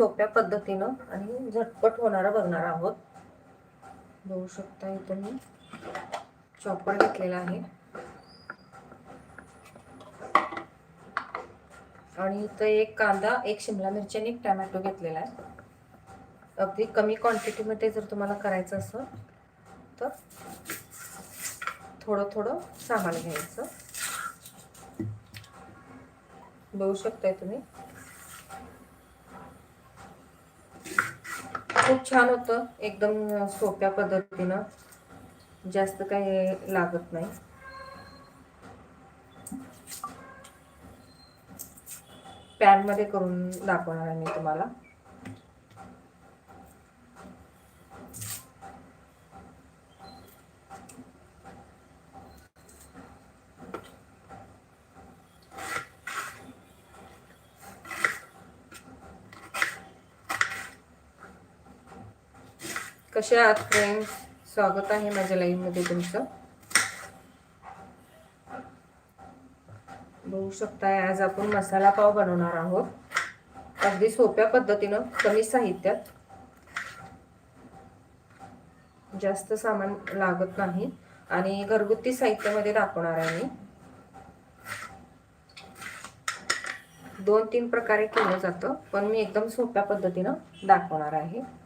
सोप्या पद्धतीनं आणि झटपट होणारा बघणार आहोत. बघू शकता इथं मी चॉपर घेतलेला आहे. आणि इथं एक कांदा एक शिमला मिरची आणि एक टॅमॅटो घेतलेला आहे. अगदी कमी क्वांटिटीमध्ये जर तुम्हाला करायचं असेल तर थोडं थोडं सामान घ्यायचं. बघू शकताय तुम्ही? खूप छान होतं. एकदम सोप्या पद्धतीनं. जास्त काही लागत नाही. पॅनमध्ये करून दाखवणार आहे मी तुम्हाला. कसे आहात फ्रेंड्स स्वागत आहे माझ्या लाईव्ह तुमचं. बघू शकताय आज आपण मसाला पाव बनवणार आहोत. अगदी सोप्या पद्धतीनं कमी साहित्यात. जास्त सामान लागत नाही. आणि घरगुती साहित्यामध्ये दाखवणार आहे मी. दोन तीन प्रकारे केलं जातं पण मी एकदम सोप्या पद्धतीनं दाखवणार आहे.